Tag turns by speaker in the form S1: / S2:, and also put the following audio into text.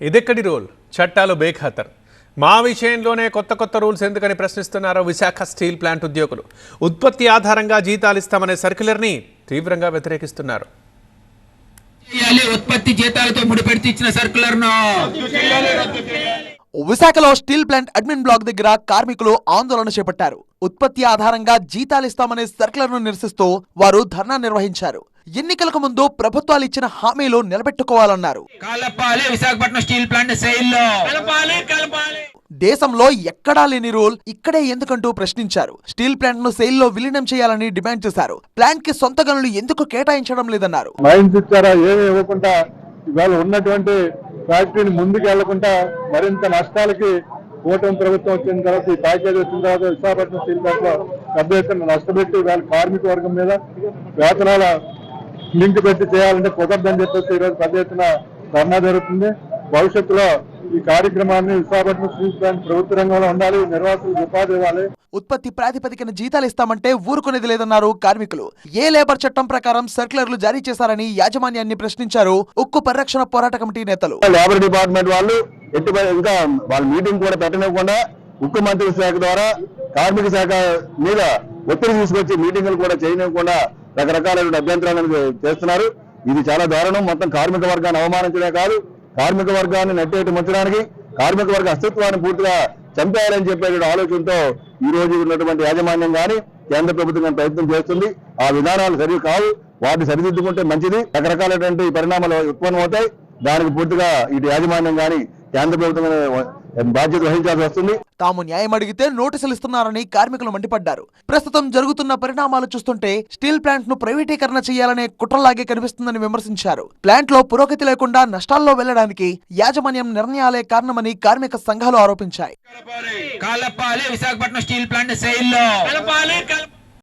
S1: ఇదెక్కడి రూల్? చట్టాలు బేఖాతర్. మా విషయంలోనే కొత్త కొత్త రూల్స్ ఎందుకని ప్రశ్నిస్తున్నారో విశాఖ స్టీల్ ప్లాంట్ ఉద్యోగులు. ఉత్పత్తి ఆధారంగా జీతాలు ఇస్తామనే సర్క్యులర్ని తీవ్రంగా వ్యతిరేకిస్తున్నారు.
S2: చేయాలి ఉత్పత్తి జీతాలతో ముడిపెడితే ఇచ్చిన సర్కులర్ను
S3: విశాఖలో స్టీల్ ప్లాంట్ అడ్మిన్ బ్లాక్ దగ్గర కార్మికులు ఆందోళన చేపట్టారు. ఉత్పత్తి ఆధారంగా జీతాలిస్తామనే సర్కులర్ను నిరసిస్తూ వారు ధర్నా నిర్వహించారు. ఎన్నికలకు ముందు ప్రభుత్వాలు ఇచ్చిన హామీలు నిలబెట్టుకోవాలన్నారు.
S2: కలపాలి విశాఖపట్నం స్టీల్ ప్లాంట్ సెయిల్లో కలపాలి కలపాలి.
S3: దేశంలో ఎక్కడా లేని రూల్ ఇక్కడే ఎందుకంటూ ప్రశ్నించారు. స్టీల్ ప్లాంట్ను సెయిల్లో విలీనం చేయాలని డిమాండ్ చేశారు. ప్లాంట్కి సొంత గనులు ఎందుకు కేటాయించడం లేదన్నారు.
S4: ఇవ్వకుండా ఇవాళ ఉన్నటువంటి ఫ్యాక్టరీని ముందుకు వెళ్ళకుండా మరింత నష్టాలకి కూటమి ప్రభుత్వం వచ్చిన తర్వాత ఈ ప్యాకేజ్ వచ్చిన తర్వాత విశాఖపట్నం స్టీల్ ప్లాంట్లో పెద్ద ఎత్తున నష్టపెట్టి ఇవాళ కార్మిక వర్గం మీద వేతనాల లింక్ పెట్టి చేయాలంటే కుదరదని చెప్పేసి ఈరోజు పెద్ద ఎత్తున ధర్నా జరుగుతుంది. భవిష్యత్తులో ఈ కార్యక్రమాన్ని విశాఖపట్నం ప్రభుత్వ రంగంలో ఉండాలి. నిర్వాసులకు ఉపాధి ఇవ్వాలి.
S3: ఉత్పత్తి ప్రాతిపదికన జీతాలు ఇస్తామంటే ఊరుకునేది లేదన్నారు కార్మికులు. ఏ లేబర్ చట్టం ప్రకారం సర్క్యులర్లు జారీ చేశారని యాజమాన్యాన్ని ప్రశ్నించారు ఉక్కు పరిరక్షణ పోరాట కమిటీ నేతలు.
S5: లేబర్ డిపార్ట్మెంట్ వాళ్ళు ఎట్టి ఇంకా వాళ్ళ మీటింగ్ కూడా పెట్టనివ్వకుండా ఉక్కు మంత్రిత్వ శాఖ ద్వారా కార్మిక శాఖ మీద ఒత్తిడి తీసుకొచ్చి మీటింగులు కూడా చేయనివ్వకుండా రకరకాలైన అభ్యంతరాలను చేస్తున్నారు. ఇది చాలా దారుణం. మొత్తం కార్మిక వర్గాన్ని అవమానించడమే కాదు కార్మిక వర్గాన్ని నట్టేటి ముంచడానికి కార్మిక వర్గ అస్తిత్వాన్ని పూర్తిగా చంపేయాలని చెప్పే ఆలోచనతో ఈ రోజు ఉన్నటువంటి యాజమాన్యం కానీ కేంద్ర ప్రభుత్వం ప్రయత్నం చేస్తుంది. ఆ విధానాలు సరి కావు. వాటిని సరిదిద్దుకుంటే మంచిది. రకరకాలైనటువంటి పరిణామాలు ఉత్పన్నమవుతాయి. దానికి పూర్తిగా ఇటు యాజమాన్యం కానీ కేంద్ర ప్రభుత్వం బాధ్యత వహించాల్సి వస్తుంది.
S3: తాము న్యాయం అడిగితే నోటీసులు ఇస్తున్నారని కార్మికులు మండిపడ్డారు. ప్రస్తుతం జరుగుతున్న పరిణామాలు చూస్తుంటే స్టీల్ ప్లాంట్ను ప్రైవేటీకరణ చేయాలనే కుట్రలాగే కనిపిస్తుందని విమర్శించారు. ప్లాంట్లో పురోగతి లేకుండా నష్టాల్లో వెళ్ళడానికి యాజమాన్యం నిర్ణయాలే కారణమని కార్మిక సంఘాలు ఆరోపించాయి.
S2: కలపాలి విశాఖపట్నం స్టీల్ ప్లాంట్